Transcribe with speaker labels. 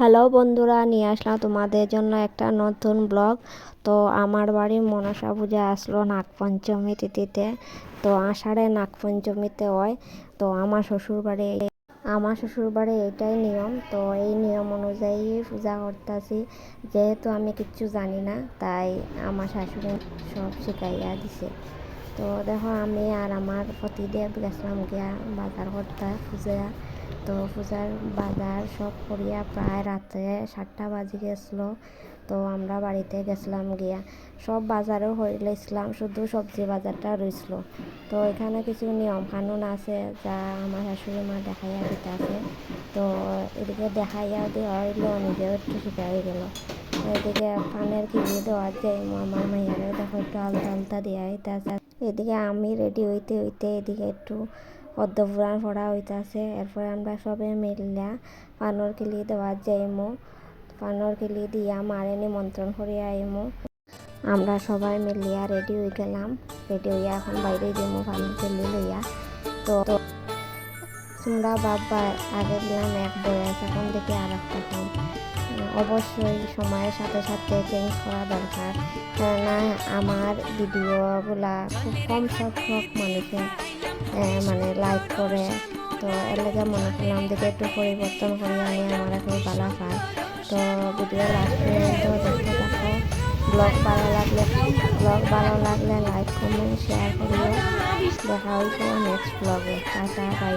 Speaker 1: Hello বন্ধুরা, নিয়ে আসলাম তোমাদের জন্য একটা নতুন ব্লগ। তো আমার বাড়ি মনসা পূজা আসলো নাগপঞ্চমী তিথিতে। তো আষাঢ়ে নাগপঞ্চমীতে হয়। তো আমার শ্বশুর বাড়ি আমার শ্বশুর বাড়ি এটাই নিয়ম। তো এই নিয়ম অনুযায়ী পূজা করতেছি। যেহেতু আমি কিচ্ছু জানি না, তাই আমার শাশুড়ি সব শিখাইয়া দিছে। তো দেখো আমি আর আমার পতিদেব গেছিলাম গিয়া বাজার করতে পূজা তো পূজার বাজার সব করিয়া প্রায় রাত্রে সাতটা বাজে গেছিল। তো আমরা বাড়িতে গেছিলাম গিয়া। সব বাজারও হইলেছিলাম শুধু সবজি বাজারটা রইছিল। তো এখানে কিছু নিয়ম কানুন আছে যা আমার শাশুড়ি মা দেখাইয়া দিতে আছে তো এদিকে দেখাইয়া দেওয়া হইল, নিজেও একটু শিখা হয়ে গেল। এদিকে পানের কিনে দেওয়া যায় আমার মাইয়ারে দেখো একটু আলতা আলতা দেওয়া হইতে আছে এদিকে আমি রেডি হইতে হইতে এদিকে একটু পদ্মপুরাণ পড়া হইতাছে। এরপরে আমরা সবে মিললা পানর কিলি দেওয়া যাইমু। পানর কিলি দিয়া মারে নিমন্ত্রণ করিয়া আইমু। আমরা সবাই মিলিয়া রেডি হয়ে গেলাম। রেডি হইয়া এখন বাইরে যাইমু পানর কিলি লইয়া। তো তোমরা বাবা আগে দিলাম এক বয়স এখন দেখি আর একটা অবশ্যই সময়ের সাথে সাথে চেঞ্জ করা দরকার। আমার ভিডিওগুলা খুব কম সংখ্যক মানুষের মানে লাইক করে। তো এর লেগে মনে করলাম দিকে একটু পরিবর্তন করে আনি আমার এখন ভালো হয় তো ভিডিও লাস্ট পর্যন্ত দেখতে থাকো। ব্লগ ভালো লাগলে ব্লগ ভালো লাগলে লাইক কমেন্ট শেয়ার করিও দেখা হয়েছে নেক্সট ব্লগে টাটা বাই